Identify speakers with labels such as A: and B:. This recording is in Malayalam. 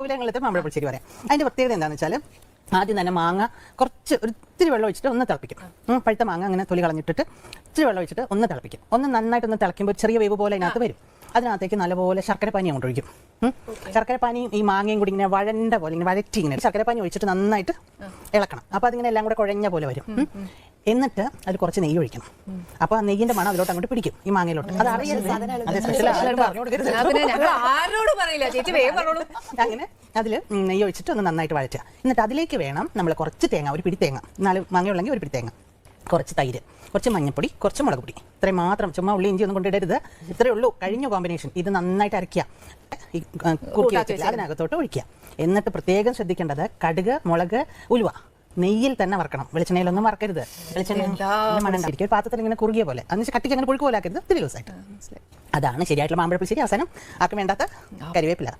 A: കോവിലങ്ങളത്തെ മാമ്പഴ പുളിശ്ശേരി പറയാം. അതിന്റെ പ്രത്യേകത എന്താണെന്ന് വെച്ചാൽ ആദ്യം തന്നെ മാങ്ങ കുറച്ച് ഒരു ഇത്തിരി വെള്ളം ഒഴിച്ചിട്ട് ഒന്ന് തിളപ്പിക്കും. പഴുത്ത മാങ്ങ അങ്ങനെ തൊലി കളഞ്ഞിട്ടിട്ട് ഇത്തിരി വെള്ളം ഒഴിച്ചിട്ട് ഒന്ന് തിളപ്പിക്കും. ഒന്ന് നന്നായിട്ട് ഒന്ന് തിളയ്ക്കുമ്പോൾ ചെറിയ വേവ് പോലെ അതിനകത്ത് വരും. അതിനകത്തേക്ക് നല്ലപോലെ ശർക്കരപ്പാനി അങ്ങോട്ട് ഒഴിക്കും. ഉം. ശർക്കര പാനിയും ഈ മാങ്ങയും കൂടി ഇങ്ങനെ വഴണ്ട പോലെ ഇങ്ങനെ വഴറ്റി ഇങ്ങനെ ശർക്കരപ്പാനി ഒഴിച്ചിട്ട് നന്നായിട്ട് ഇളക്കണം. അപ്പോൾ അതിങ്ങനെ എല്ലാം കൂടെ കുഴഞ്ഞ പോലെ വരും. എന്നിട്ട് അതിൽ കുറച്ച് നെയ്യ് ഒഴിക്കണം. അപ്പോൾ ആ നെയ്യിന്റെ മണം അതിലോട്ട് അങ്ങോട്ട് പിടിക്കും ഈ മാങ്ങയിലോട്ട്. അത് അറിയരുത് അങ്ങനെ അതിൽ നെയ്യ് ഒഴിച്ചിട്ട് ഒന്ന് നന്നായിട്ട് വഴറ്റുക. എന്നിട്ട് അതിലേക്ക് വേണം നമ്മൾ കുറച്ച് തേങ്ങ ഒരു പിടി തേങ്ങ. നാല് മാങ്ങയുള്ളെങ്കിൽ ഒരു പിടി തേങ്ങ. കുറച്ച് തൈര് കുറച്ച് മഞ്ഞപ്പൊടി കുറച്ച് മുളക് പൊടി. ഇത്രയും മാത്രം ചുമ്മാ ഉള്ളി ഇഞ്ചി ഒന്നും കൊണ്ടിടരുത് ഇത്രയേ ഉള്ളൂ. കഴിഞ്ഞ കോമ്പിനേഷൻ ഇത് നന്നായിട്ട് അരയ്ക്കുക. കുറുക്കി വെച്ചിട്ട് അതിനകത്തോട്ട് ഒഴിക്കുക. എന്നിട്ട് പ്രത്യേകം ശ്രദ്ധിക്കേണ്ടത് കടുക് മുളക് ഉലുവ. നെയ്യിൽ തന്നെ വറക്കണം. വെളിച്ചെണ്ണയിലൊന്നും വറക്കരുത്. വെളിച്ചെണ്ണ പാത്രത്തിൽ ഇങ്ങനെ കുറുകിയ പോലെ. അതിന് കട്ടിക്ക് അങ്ങനെ പുഴുക്ക് പോലെ ആക്കരുത്. ഇത്തിരി ദിവസമായിട്ട് അതാണ് ശരിയായിട്ടുള്ള മാമ്പഴ ശരി അവസാനം. ആർക്കും വേണ്ടാത്ത കരിവേപ്പില